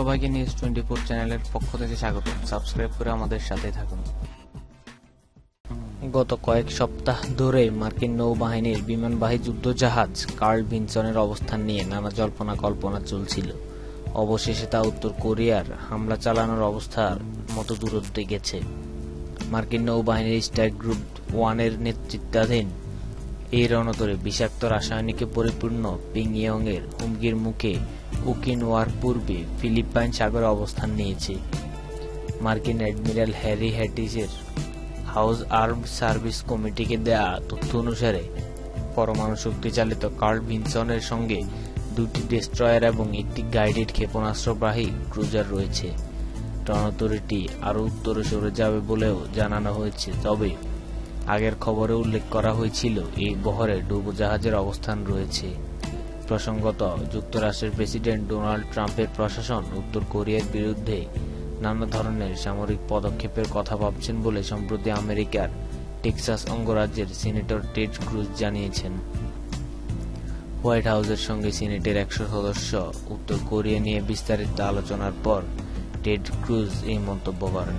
সবাইকে news twenty four চ্যানেলের পক্ষ থেকে স্বাগত। সাবস্ক্রাইব করে আমাদের সাথে থাকুন। গত কয়েক সপ্তাহ ধরে মার্কিন নৌবাহিনীর বিমানবাহী যুদ্ধজাহাজ কার্ল ভিনসনের অবস্থান নিয়ে নানা জল্পনা কল্পনা চলছিল। অবশেষে তা উত্তর কোরিয়ার হামলা চালানোর অবস্থার মতো দূরত্বে গেছে। মার্কিন নৌবাহিনীর স্ট্রাইক গ্রুপ ওয়ানের নেতৃত্বাধীন এই রণতরে বিষাক্ত রাসায়নিকে পরিপূর্ণ পিংইয়ং এর হুমকির মুখে ওকিনওয়ার পূর্বে ফিলিপাইন সাগরে অবস্থান নিয়েছে। মার্কিন অ্যাডমিরাল হ্যারি হ্যাটিসের হাউস আর্মড সার্ভিস কমিটিকে দেয়া তথ্য অনুসারে, পরমাণু শক্তি চালিত কার্ল ভিনসনের সঙ্গে দুটি ডেস্ট্রয়ার এবং একটি গাইডেড ক্ষেপণাস্ত্রবাহী ক্রুজার রয়েছে। রণতরীটি আরও উত্তরে সরে যাবে বলেও জানানো হয়েছে, তবে আগের খবরে উল্লেখ করা হয়েছিল, এই বহরে ডুবোজাহাজের অবস্থান রয়েছে। প্রসঙ্গত, যুক্তরাষ্ট্রের প্রেসিডেন্ট ডোনাল্ড ট্রাম্পের প্রশাসন উত্তর কোরিয়ার বিরুদ্ধে নানা ধরনের সামরিক পদক্ষেপের কথা ভাবছেন বলে সম্প্রতি আমেরিকার টেক্সাস অঙ্গরাজ্যের সিনেটর টেড ক্রুজ জানিয়েছেন। হোয়াইট হাউসের সঙ্গে সিনেটের একশো সদস্য উত্তর কোরিয়া নিয়ে বিস্তারিত আলোচনার পর টেড ক্রুজ এই মন্তব্য করেন।